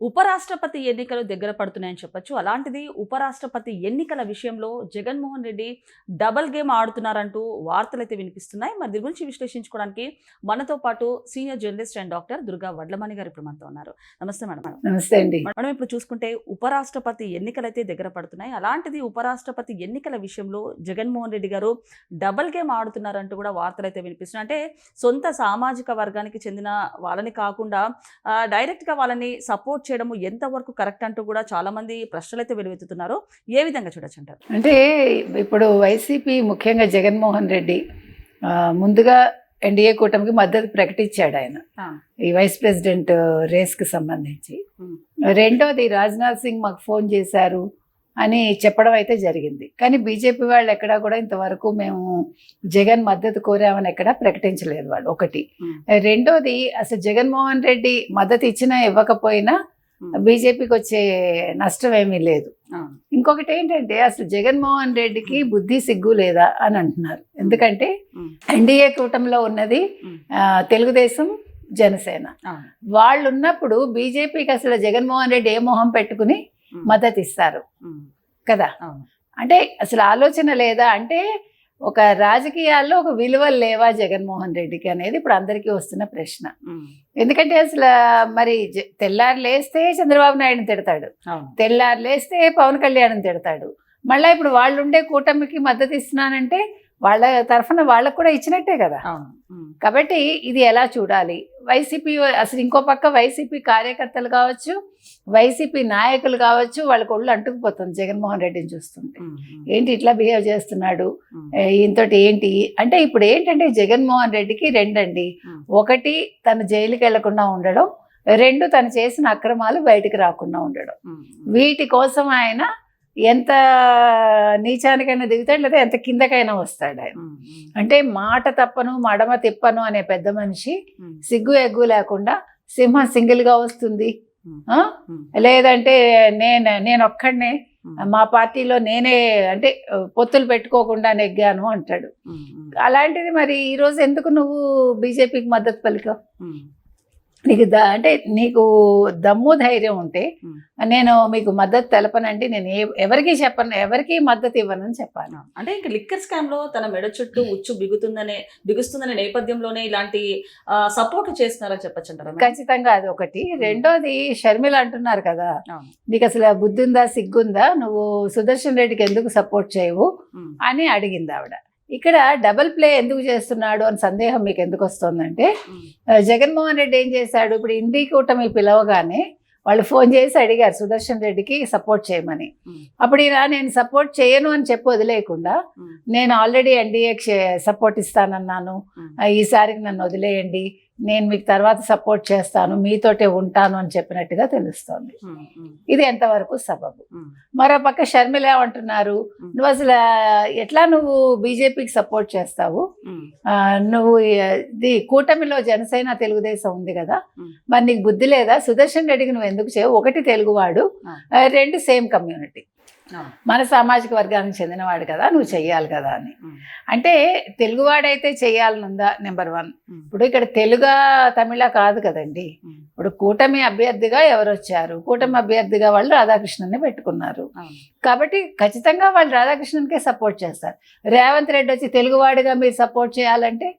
ఉపరాష్ట్రపతి ఎన్నికలు దగ్గర పడుతున్నాయని చెప్పొచ్చు. అలాంటిది ఉపరాష్ట్రపతి ఎన్నికల విషయంలో జగన్మోహన్ రెడ్డి డబల్ గేమ్ ఆడుతున్నారంటూ వార్తలు అయితే వినిపిస్తున్నాయి. మరి దీని గురించి విశ్లేషించుకోవడానికి మనతో పాటు senior journalist and doctor Durga Vadlamani గారు ఇప్పుడు మనతో ఉన్నారు. నమస్తే మేడం. నమస్తే అండి. మనం ఇప్పుడు చూసుకుంటే ఉపరాష్ట్రపతి ఎన్నికలు అయితే దగ్గర పడుతున్నాయి. అలాంటిది ఉపరాష్ట్రపతి ఎన్నికల విషయంలో జగన్మోహన్ రెడ్డి గారు డబల్ గేమ్ ఆడుతున్నారంటూ కూడా వార్తలు అయితే వినిపిస్తున్నాయి. అంటే సొంత సామాజిక వర్గానికి చెందిన వాళ్ళని కాకుండా డైరెక్ట్గా వాళ్ళని సపోర్ట్ చేయడము ఎంతవరకు కరెక్ట్ అంటూ కూడా చాలా మంది ప్రశ్నలు అయితే వెలువెత్తుతున్నారు ఏ విధంగా చూడొచ్చు అంటారు అంటే ఇప్పుడు వైసీపీ ముఖ్యంగా జగన్మోహన్ రెడ్డి ముందుగా ఎన్డీఏ కూటమికి మద్దతు ప్రకటించాడు ఆయన. ఈ వైస్ ప్రెసిడెంట్ రేస్కి సంబంధించి. రెండోది రాజ్నాథ్ సింగ్ మాకు ఫోన్ చేశారు అని చెప్పడం అయితే జరిగింది కానీ బీజేపీ వాళ్ళు ఎక్కడా కూడా ఇంతవరకు మేము జగన్ మద్దతు కోరామని ఎక్కడా ప్రకటించలేదు వాళ్ళు ఒకటి. రెండోది అసలు జగన్మోహన్ రెడ్డి మద్దతు ఇచ్చినా ఇవ్వకపోయినా. బీజేపీకి వచ్చే నష్టం ఏమీ లేదు. ఇంకొకటి ఏంటంటే అసలు జగన్మోహన్ రెడ్డికి బుద్ధి సిగ్గు లేదా అని అంటున్నారు ఎందుకంటే ఉమ్. ఎన్డీఏ కూటమిలో ఉన్నది తెలుగుదేశం జనసేన. వాళ్ళు ఉన్నప్పుడు బీజేపీకి అసలు జగన్మోహన్ రెడ్డి ఏ మొహం పెట్టుకుని. మద్దతు ఇస్తారు. కదా. అంటే అసలు ఆలోచన లేదా అంటే ఒక రాజకీయాల్లో ఒక విలువలు లేవా జగన్మోహన్ రెడ్డికి అనేది ఇప్పుడు అందరికీ వస్తున్న ప్రశ్న. ఎందుకంటే అసలు మరి జ- తెల్లారు లేస్తే చంద్రబాబు నాయుడుని తిడతాడు. తెల్లారు లేస్తే పవన్ కళ్యాణ్ తిడతాడు. మళ్ళీ ఇప్పుడు వాళ్ళు ఉండే కూటమికి మద్దతు ఇస్తున్నానంటే వాళ్ళ తరఫున వాళ్ళకు కూడా ఇచ్చినట్టే కదా. కాబట్టి ఇది ఎలా చూడాలి? వైసీపీ అసలు ఇంకో పక్క వైసీపీ కార్యకర్తలు కావచ్చు వైసీపీ నాయకులు కావచ్చు వాళ్ళకి ఒళ్ళు అంటుకుపోతుంది జగన్మోహన్ రెడ్డిని చూస్తుంటే. ఏంటి ఇట్లా బిహేవ్ చేస్తున్నాడు? ఈయనతోటి ఏంటి? అంటే ఇప్పుడు ఏంటంటే జగన్మోహన్ రెడ్డికి రెండండి. ఒకటి తను జైలుకి వెళ్ళకుండా ఉండడం రెండు తను చేసిన అక్రమాలు బయటికి రాకుండా ఉండడం. వీటి కోసం ఆయన ఎంత నీచానికైనా దిగుతాడు లేదా ఎంత కిందకైనా వస్తాడు ఆయన. అంటే మాట తప్పను మడమ తిప్పను అనే పెద్ద మనిషి. సిగ్గు ఎగ్గు లేకుండా సింహం సింగిల్గా వస్తుంది. లేదంటే నేను నేను ఒక్కడనే. మా పార్టీలో నేనే అంటే పొత్తులు పెట్టుకోకుండా నెగ్గాను అంటాడు. అలాంటిది మరి ఈ రోజు ఎందుకు నువ్వు బీజేపీకి మద్దతు పలికావు. నీకు ద అంటే నీకు దమ్ము ధైర్యం ఉంటే. నేను మీకు మద్దతు తెలపనండి. నేను ఎవరికీ చెప్పను ఎవరికీ మద్దతు ఇవ్వనని చెప్పాను. అంటే ఇంకా లిక్కర్ స్కామ్లో తన మెడ చుట్టూ ఉచ్చు బిగుతుందనే బిగుస్తుందనే నేపథ్యంలోనే ఇలాంటి సపోర్ట్ చేస్తున్నారని చెప్పచ్చు అంటారా ఖచ్చితంగా అది ఒకటి. రెండోది షర్మిల అంటున్నారు కదా. నీకు అసలు బుద్ధి ఉందా సిగ్గుందా? నువ్వు సుదర్శన్ రెడ్డికి ఎందుకు సపోర్ట్ చేయవు. అని అడిగింది ఆవిడ ఇక్కడ డబుల్ ప్లే ఎందుకు చేస్తున్నాడు అని సందేహం మీకు ఎందుకు వస్తుందంటే జగన్మోహన్ రెడ్డి ఏం చేశాడు? ఇప్పుడు ఇండి కూటమి పిలవగానే వాళ్ళు ఫోన్ చేసి అడిగారు సుదర్శన్ రెడ్డికి సపోర్ట్ చేయమని. అప్పుడు ఈయన నేను సపోర్ట్ చేయను అని చెప్పి వదిలేయకుండా. నేను ఆల్రెడీ ఎన్డీఏ సపోర్ట్ ఇస్తానన్నాను. ఈసారికి నన్ను వదిలేయండి. నేను మీకు తర్వాత సపోర్ట్ చేస్తాను మీతోటే ఉంటాను అని చెప్పినట్టుగా తెలుస్తోంది. ఇది ఎంతవరకు సబబు. మరో పక్క షర్మిల ఏమంటున్నారు. నువ్వు అసలు ఎట్లా నువ్వు బీజేపీకి సపోర్ట్ చేస్తావు నువ్వు ఇది కూటమిలో జనసేన తెలుగుదేశం ఉంది కదా. మరి నీకు బుద్ధి లేదా సుదర్శన్ రెడ్డికి నువ్వు ఎందుకు చేయవు ఒకటి తెలుగువాడు రెండు సేమ్ కమ్యూనిటీ. మన సామాజిక వర్గానికి చెందినవాడు కదా నువ్వు చెయ్యాలి కదా అని. అంటే తెలుగువాడైతే చెయ్యాలనుందా నెంబర్ వన్. ఇప్పుడు ఇక్కడ తెలుగా తమిళ కాదు కదండి. ఇప్పుడు కూటమి అభ్యర్థిగా ఎవరు వచ్చారు కూటమి అభ్యర్థిగా వాళ్ళు రాధాకృష్ణన్ని పెట్టుకున్నారు. కాబట్టి ఖచ్చితంగా వాళ్ళు రాధాకృష్ణన్కే సపోర్ట్ చేస్తారు రేవంత్ రెడ్డి వచ్చి తెలుగువాడిగా మీరు సపోర్ట్ చేయాలంటే.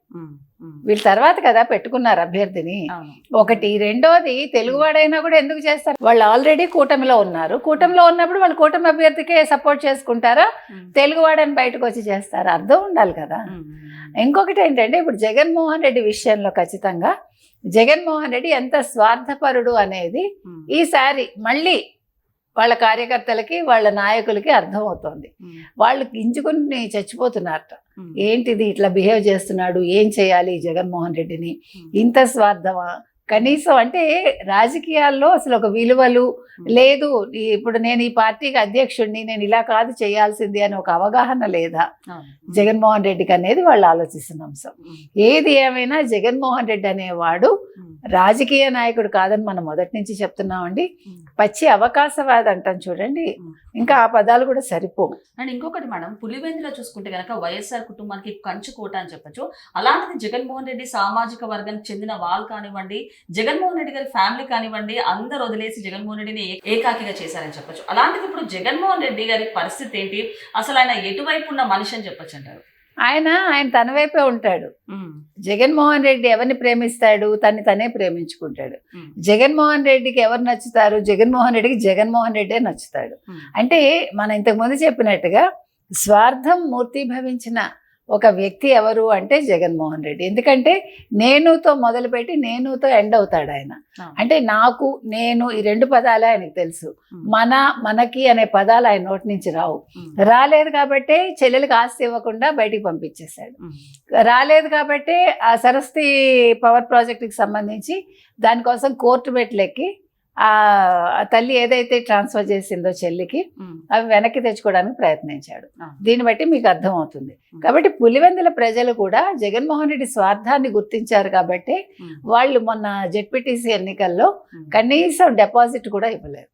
వీళ్ళ తర్వాత కదా పెట్టుకున్నారు అభ్యర్థిని. ఒకటి. రెండోది తెలుగువాడైనా కూడా ఎందుకు చేస్తారు? వాళ్ళు ఆల్రెడీ కూటమిలో ఉన్నారు. కూటమిలో ఉన్నప్పుడు వాళ్ళు కూటమి అభ్యర్థికే సపోర్ట్ చేసుకుంటారా. తెలుగువాడని బయటకు వచ్చి చేస్తారా? అర్థం ఉండాలి కదా. ఇంకొకటి ఏంటంటే ఇప్పుడు జగన్మోహన్ రెడ్డి విషయంలో ఖచ్చితంగా జగన్మోహన్ రెడ్డి ఎంత స్వార్థపరుడు అనేది. ఈసారి మళ్ళీ వాళ్ళ కార్యకర్తలకి వాళ్ళ నాయకులకి అర్థమవుతోంది. వాళ్ళు గింజుకుని చచ్చిపోతున్నారట. ఏంటిది ఇట్లా బిహేవ్ చేస్తున్నాడు ఏం చేయాలి జగన్మోహన్ రెడ్డిని. ఇంత స్వార్థమా కనీసం అంటే రాజకీయాల్లో అసలు ఒక విలువలు లేదు ఇప్పుడు నేను ఈ పార్టీకి అధ్యక్షుడిని నేను ఇలా కాదు చేయాల్సింది అని ఒక అవగాహన లేదా. జగన్మోహన్ రెడ్డికి అనేది వాళ్ళు ఆలోచిస్తున్న అంశం. ఏది ఏమైనా జగన్మోహన్ రెడ్డి అనేవాడు. రాజకీయ నాయకుడు కాదని మనం మొదటి నుంచి చెప్తున్నామండి. పచ్చి అవకాశవాది అంటాం చూడండి. ఇంకా ఆ పదాలు కూడా సరిపోవు అండ్ ఇంకొకటి మేడం పులివెందులో చూసుకుంటే కనుక వైఎస్ఆర్ కుటుంబానికి కంచు కోట అని చెప్పొచ్చు అలాంటిది జగన్మోహన్ రెడ్డి సామాజిక వర్గానికి చెందిన వాళ్ళు కానివ్వండి జగన్మోహన్ రెడ్డి గారి ఫ్యామిలీ కానివ్వండి అందరు వదిలేసి జగన్మోహన్ రెడ్డిని ఏకాకిగా చేశారని చెప్పొచ్చు. అలాంటిది ఇప్పుడు జగన్మోహన్ రెడ్డి గారి పరిస్థితి ఏంటి? అసలు ఆయన ఎటువైపు ఉన్న మనిషి అని చెప్పొచ్చు అంటారు. ఆయన ఆయన తన వైపే ఉంటాడు. జగన్మోహన్ రెడ్డి ఎవరిని ప్రేమిస్తాడు? తన్ని తనే ప్రేమించుకుంటాడు. జగన్మోహన్ రెడ్డికి ఎవరు నచ్చుతారు? జగన్మోహన్ రెడ్డికి జగన్మోహన్ రెడ్డే నచ్చుతాడు. అంటే మనం ఇంతకుముందు చెప్పినట్టుగా స్వార్థం మూర్తిభవించిన ఒక వ్యక్తి ఎవరు అంటే జగన్మోహన్ రెడ్డి ఎందుకంటే నేనుతో మొదలుపెట్టి నేనుతో ఎండ్ అవుతాడు ఆయన. అంటే నాకు నేను ఈ రెండు పదాలే ఆయనకు తెలుసు. మన మనకి అనే పదాలు ఆయన నోటి నుంచి రావు. రాలేదు కాబట్టి చెల్లెలకు ఆస్తి ఇవ్వకుండా బయటికి పంపించేశాడు. రాలేదు కాబట్టి ఆ సరస్వతి పవర్ ప్రాజెక్టుకి సంబంధించి దానికోసం కోర్టు మెట్లెక్కి ఆ తల్లి ఏదైతే ట్రాన్స్ఫర్ చేసిందో చెల్లికి. అవి వెనక్కి తెచ్చుకోవడానికి ప్రయత్నించాడు. దీన్ని బట్టి మీకు అర్థమవుతుంది ఉమ్. కాబట్టి పులివెందుల ప్రజలు కూడా జగన్మోహన్ రెడ్డి స్వార్థాన్ని గుర్తించారు కాబట్టి. వాళ్ళు మొన్న జెడ్పీటీసీ ఎన్నికల్లో. కనీసం డిపాజిట్ కూడా ఇవ్వలేదు.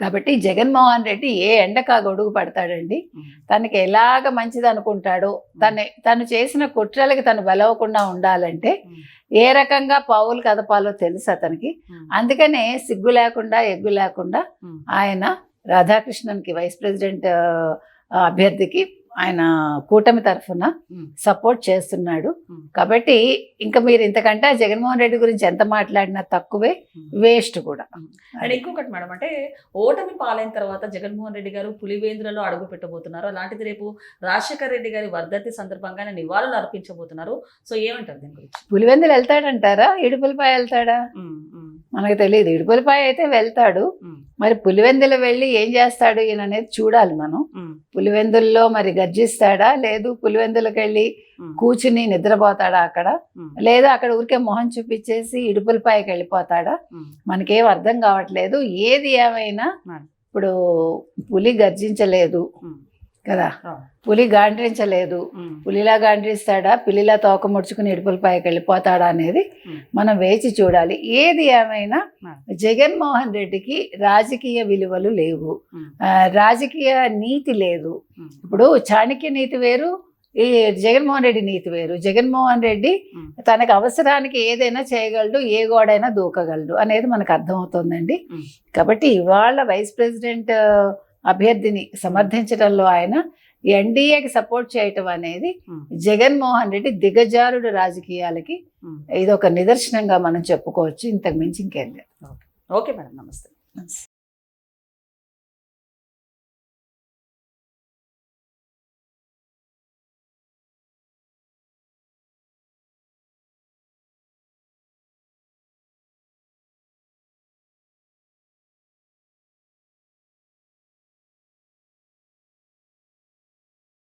కాబట్టి జగన్మోహన్ రెడ్డి ఏ ఎండకా గొడుగు పడతాడండి. తనకి ఎలాగ మంచిది అనుకుంటాడో తను తను చేసిన కుట్రలకి తను బలవకుండా ఉండాలంటే. ఏ రకంగా పావులు కదపాలో తెలుసు అతనికి. అందుకనే సిగ్గు లేకుండా ఎగ్గు లేకుండా. ఆయన రాధాకృష్ణన్కి వైస్ ప్రెసిడెంట్ అభ్యర్థికి ఆయన కూటమి తరఫున. సపోర్ట్ చేస్తున్నాడు. కాబట్టి ఇంకా మీరు ఇంతకంటే జగన్మోహన్ రెడ్డి గురించి ఎంత మాట్లాడినా తక్కువే. వేస్ట్ కూడా. అండ్ ఇంకొకటి మేడం అంటే ఓటమి పాలైన తర్వాత జగన్మోహన్ రెడ్డి గారు పులివేంద్రలో అడుగు పెట్టబోతున్నారు. అలాంటిది రేపు రాజశేఖర్ రెడ్డి గారి వర్ధంతి సందర్భంగా నివాళులు అర్పించబోతున్నారు. సో ఏమంటారు దీని గురించి? పులివెందులు వెళ్తాడంటారా? ఇడుపులపాయ వెళ్తాడా? మనకు తెలియదు. ఇడుపులపాయ అయితే వెళ్తాడు. మరి పులివెందులు వెళ్ళి ఏం చేస్తాడు ఈయన అనేది చూడాలి మనం. పులివెందుల్లో మరి గర్జిస్తాడా? లేదు పులివెందులకు వెళ్ళి కూర్చుని నిద్రపోతాడా అక్కడ? లేదా అక్కడ ఊరికే మొహం చూపించేసి ఇడుపులపాయకి వెళ్ళిపోతాడా? మనకేం అర్థం కావట్లేదు. ఏది ఏమైనా. ఇప్పుడు పులి గర్జించలేదు. కదా? పులి గాండ్రించలేదు. పులిలా గాండ్రిస్తాడా? పిల్లిలా తోక ముడుచుకుని ఇడుపులపాయకి వెళ్ళిపోతాడా అనేది. మనం వేచి చూడాలి. ఏది ఏమైనా. జగన్మోహన్ రెడ్డికి రాజకీయ విలువలు లేవు. రాజకీయ నీతి లేదు. ఇప్పుడు చాణక్య నీతి వేరు ఈ జగన్మోహన్ రెడ్డి నీతి వేరు. జగన్మోహన్ రెడ్డి తనకు అవసరానికి ఏదైనా చేయగలడు ఏ గోడైనా దూకగలడు అనేది మనకు అర్థమవుతోందండి. కాబట్టి ఇవాళ వైస్ ప్రెసిడెంట్ అభ్యర్థిని సమర్థించడంలో ఆయన ఎన్డీఏకి సపోర్ట్ చేయటం అనేది జగన్మోహన్ రెడ్డి దిగజారుడు రాజకీయాలకి. ఇది ఒక నిదర్శనంగా మనం చెప్పుకోవచ్చు. ఇంతకు మించి ఇంకేం లేదు. ఓకే. మేడం. నమస్తే.